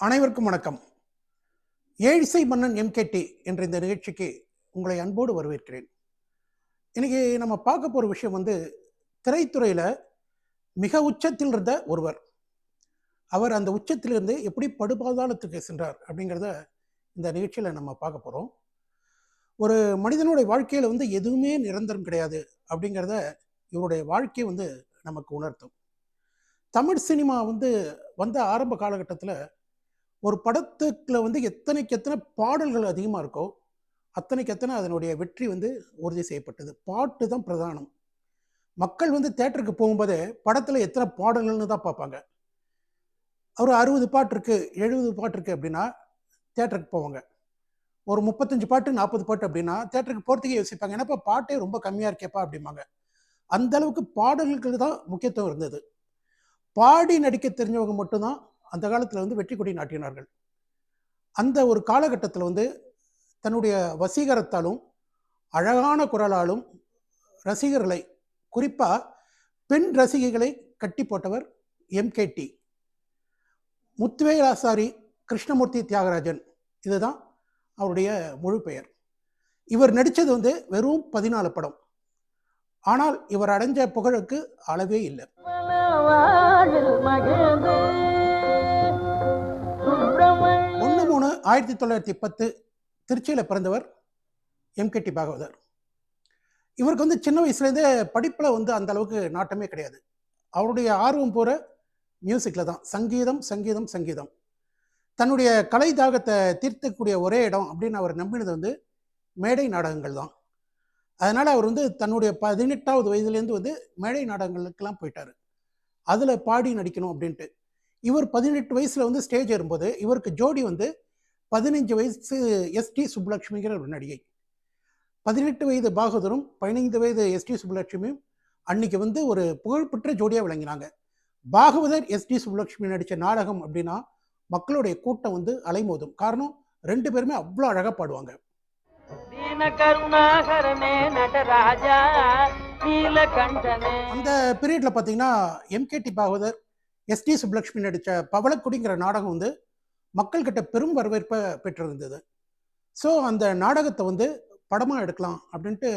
அனைவருக்கும் வணக்கம். ஏழிசை மன்னன் எம்கேடி என்ற இந்த நிகழ்ச்சிக்கு உங்களை அன்போடு வரவேற்கிறேன். இன்னைக்கு நம்ம பார்க்க போகிற விஷயம் வந்து திரைத்துறையில் மிக உச்சத்தில் இருந்த ஒருவர். அவர் அந்த உச்சத்திலிருந்து எப்படி படுபாதாளத்துக்கு சென்றார் அப்படிங்கிறத இந்த நிகழ்ச்சியில் நம்ம பார்க்க போகிறோம் ஒரு மனிதனுடைய வாழ்க்கையில் வந்து எதுவுமே நிரந்தரம் கிடையாது அப்படிங்கிறத இவருடைய வாழ்க்கை வந்து நமக்கு உணர்த்தும். தமிழ் சினிமா வந்து வந்த ஆரம்ப காலகட்டத்தில் ஒரு படத்துக்குள்ள வந்து எத்தனைக்கு எத்தனை பாடல்கள் அதிகமாக இருக்கோ அத்தனைக்கு எத்தனை அதனுடைய வெற்றி வந்து உறுதி செய்யப்பட்டது. பாட்டு தான் பிரதானம். மக்கள் வந்து தேட்டருக்கு போகும்போது படத்தில் எத்தனை பாடல்கள்னு தான் பார்ப்பாங்க. ஒரு அறுபது பாட்டு இருக்குது எழுபது பாட்டு இருக்குது அப்படின்னா தேட்டருக்கு போவாங்க. ஒரு முப்பத்தஞ்சு பாட்டு நாற்பது பாட்டு அப்படின்னா தேட்டருக்கு போகிறதுக்கே யோசிப்பாங்க. ஏன்னா இப்போ பாட்டே ரொம்ப கம்மியாக இருக்கேப்பா அப்படிம்பாங்க. அந்த அளவுக்கு பாடல்களுக்கு தான் முக்கியத்துவம் இருந்தது. பாடி நடிக்க தெரிஞ்சவங்க மட்டும்தான் அந்த காலத்தில் வந்து வெற்றி கொடி நாட்டினார்கள். அந்த ஒரு காலகட்டத்தில் வந்து தன்னுடைய வசீகரத்தாலும் அழகான குரலாலும் ரசிகர்களை குறிப்பாக பெண் ரசிகைகளை கட்டி போட்டவர் எம்கேடி முத்துவேலாசாரி கிருஷ்ணமூர்த்தி தியாகராஜன். இதுதான் அவருடைய முழு பெயர். இவர் நடித்தது வந்து வெறும் பதினாலு படம். ஆனால் இவர் அடைஞ்ச புகழுக்கு அளவே இல்லை. ஆயிரத்தி தொள்ளாயிரத்தி பத்து திருச்சியில் பிறந்தவர் எம்கேடி பாகவதர். இவருக்கு வந்து சின்ன வயசுலேருந்தே படிப்பில் வந்து அந்த அளவுக்கு நாட்டமே கிடையாது. அவருடைய ஆர்வம் போகிற மியூசிக்கில் தான். சங்கீதம் சங்கீதம் சங்கீதம். தன்னுடைய கலை தாகத்தை தீர்த்தக்கூடிய ஒரே இடம் அப்படின்னு அவர் நம்பினது வந்து மேடை நாடகங்கள் தான். அதனால் அவர் வந்து தன்னுடைய பதினெட்டாவது வயதுலேருந்து வந்து மேடை நாடகங்களுக்கெல்லாம் போயிட்டார். அதில் பாடி நடிக்கணும் அப்படின்ட்டு. இவர் பதினெட்டு வயசில் வந்து ஸ்டேஜ் ஏறும்போது இவருக்கு ஜோடி வந்து பதினைஞ்சு வயசு எஸ்டி சுப்புலட்சுமிங்கிற ஒரு நடிகை. பதினெட்டு வயது பாகதரும் பதினைந்து வயது எஸ்டி சுப்புலட்சுமியும் அன்னைக்கு வந்து ஒரு புகழ்பெற்ற ஜோடியாக விளங்கினாங்க. பாகவதர் எஸ்டி சுப்புலட்சுமி நடித்த நாடகம் அப்படின்னா மக்களுடைய கூட்டம் வந்து அலைமோதும். காரணம் ரெண்டு பேருமே அவ்வளோ அழகாக பாடுவாங்க. அந்த பீரியட்ல பார்த்தீங்கன்னா எம்கேடி பாகவதர் எஸ்டி சுப்புலட்சுமி நடித்த பவளக்குடிங்கிற நாடகம் வந்து மக்கள்கிட்ட பெரும் வரவேற்பை பெற்றிருந்தது. ஸோ அந்த நாடகத்தை வந்து படமாக எடுக்கலாம் அப்படின்ட்டு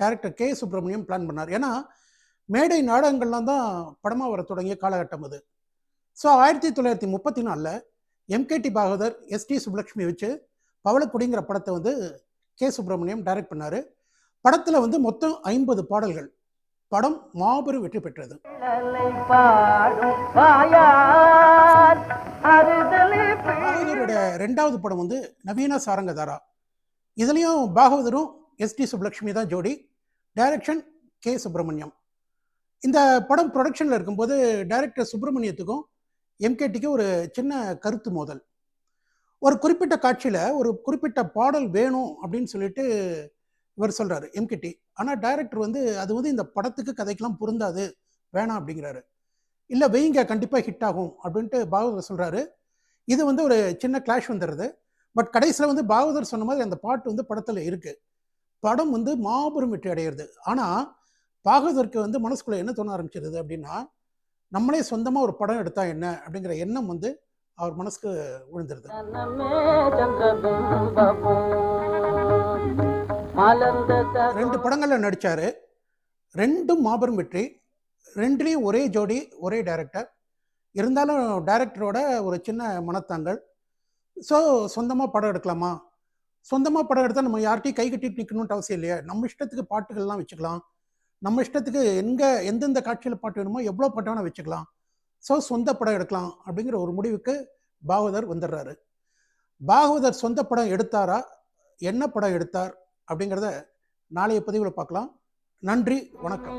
டைரக்டர் கே. சுப்பிரமணியம் பிளான் பண்ணார். ஏன்னா மேடை நாடகங்கள்லாம் தான் படமாக வர தொடங்கிய காலகட்டம் அது. ஸோ ஆயிரத்தி தொள்ளாயிரத்தி முப்பத்தி நாலில் எம்கேடி பாகவதர் எஸ்டி சுப்லக்ஷ்மி வச்சு பவளக்குடிங்கிற படத்தை வந்து கே. சுப்பிரமணியம் டைரக்ட் பண்ணார். படத்தில் வந்து மொத்தம் ஐம்பது பாடல்கள். படம் மாபெரும் வெற்றி பெற்றது. ரெண்டாவது படம் வந்து நவீன சாரங்கதாரா. இதுலேயும் பாகவதரும் எஸ்டி சுப்லக்ஷ்மி தான் ஜோடி. டைரக்ஷன் கே சுப்பிரமணியம் இந்த படம் ப்ரொடக்ஷனில் இருக்கும்போது டைரக்டர் சுப்பிரமணியத்துக்கும் எம்கேடிக்கும் ஒரு சின்ன கருத்து மோதல். ஒரு குறிப்பிட்ட காட்சியில் ஒரு குறிப்பிட்ட பாடல் வேணும் அப்படின்னு சொல்லிட்டு இவர் சொல்கிறாரு எம்கேடி ஆனால் டைரக்டர் வந்து அது வந்து இந்த படத்துக்கு கதைக்கெல்லாம் பொருந்தாது. வேணாம் அப்படிங்கிறாரு. இல்லை வெயிங்க. கண்டிப்பாக ஹிட் ஆகும் அப்படின்ட்டு பாகவதர் சொல்கிறாரு இது வந்து ஒரு சின்ன கிளாஷ் வந்துடுது. பட் கடைசியில் வந்து பாகவதர் சொன்ன மாதிரி அந்த பாட்டு வந்து படத்தில் இருக்குது படம் வந்து மாபெரும் வெற்றி அடையிறது. ஆனால் பாகவதற்கு வந்து மனசுக்குள்ளே என்ன தோண ஆரம்பிச்சிருது அப்படின்னா நம்மளே சொந்தமாக ஒரு படம் எடுத்தா என்ன அப்படிங்கிற எண்ணம் வந்து அவர் மனசுக்கு விழுந்துருது. ரெண்டு படங்களில் நடித்தார் ரெண்டும் மாபெரும் வெற்றி. ரெண்டுலேயும் ஒரே ஜோடி ஒரே டைரக்டர் இருந்தாலும் டைரக்டரோட ஒரு சின்ன மனத்தாங்கள் ஸோ சொந்தமாக படம் எடுக்கலாமா? சொந்தமாக படம் எடுத்தால் நம்ம யார்கிட்டையும் கை கட்டிட்டு நிற்கணுன்ட்டு அவசியம் இல்லையா. நம்ம இஷ்டத்துக்கு பாட்டுகள்லாம் வச்சுக்கலாம். நம்ம இஷ்டத்துக்கு எங்கே எந்தெந்த காட்சியில் பாட்டு வேணுமோ எவ்வளோ பாட்டு வேணால் வச்சுக்கலாம். ஸோ சொந்த படம் எடுக்கலாம் அப்படிங்கிற ஒரு முடிவுக்கு பாகவதர் வந்துடுறாரு. பாகவதர் சொந்த படம் எடுத்தாரா? என்ன படம் எடுத்தார்? அப்படிங்கிறத நாளைய பதிவில் பார்க்கலாம். நன்றி வணக்கம்.